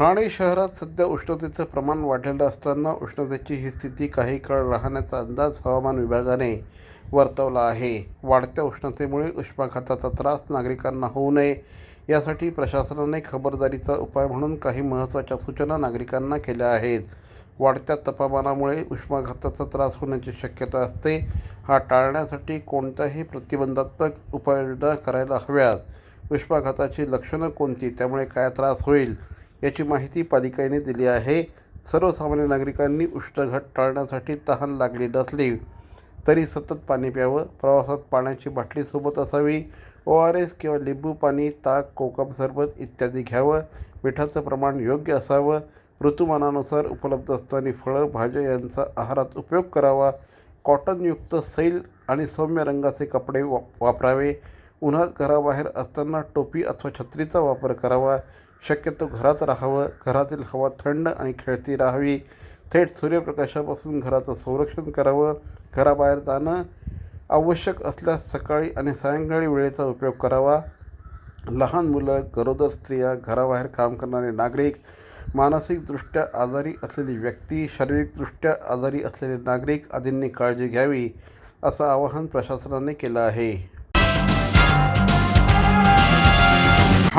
ठाणे शहरात सध्या उष्णतेचं प्रमाण वाढलेलं असताना उष्णतेची ही स्थिती काही काळ राहण्याचा अंदाज हवामान विभागाने वर्तवला आहे. वाढत्या उष्णतेमुळे उष्माघाताचा त्रास नागरिकांना होऊ नये यासाठी प्रशासनाने खबरदारीचा उपाय म्हणून काही महत्त्वाच्या सूचना नागरिकांना केल्या आहेत. वाढत्या तापमानामुळे उष्माघाताचा त्रास होण्याची शक्यता असते. हा टाळण्यासाठी कोणत्याही प्रतिबंधात्मक उपाययोजना करायला हव्यात. उष्माघाताची लक्षणं कोणती? त्यामुळे काय त्रास होईल? याची माहिती पालिकेने दिली आहे. सर्वसामान्य नागरिकांनी उष्णघट टाळण्यासाठी तहान लागली नसली तरी सतत पाणी प्यावं प्रवासात पाण्याची बाटली सोबत असावी ओ आर एस किंवा लिंबू पाणी ताक कोकम सरबत इत्यादी घ्यावं मिठाचं प्रमाण योग्य असावं ऋतुमानानुसार उपलब्ध असताना फळं भाज्या यांचा आहारात उपयोग करावा कॉटनयुक्त सैल आणि सौम्य रंगाचे कपडे वा वापरावे उन्हात घराबाहेर असताना टोपी अथवा छत्रीचा वापर करावा. शक्यतो घरात राहावं. घरातील हवा थंड आणि खेळती राहावी. थेट सूर्यप्रकाशापासून घराचं संरक्षण करावं. घराबाहेर जाणं आवश्यक असल्यास सकाळी आणि सायंकाळी वेळेचा उपयोग करावा. लहान मुलं गरोदर स्त्रिया घराबाहेर काम करणारे नागरिक मानसिकदृष्ट्या आजारी असलेली व्यक्ती शारीरिकदृष्ट्या आजारी असलेले नागरिक आदींनी काळजी घ्यावी असं आवाहन प्रशासनाने केलं आहे.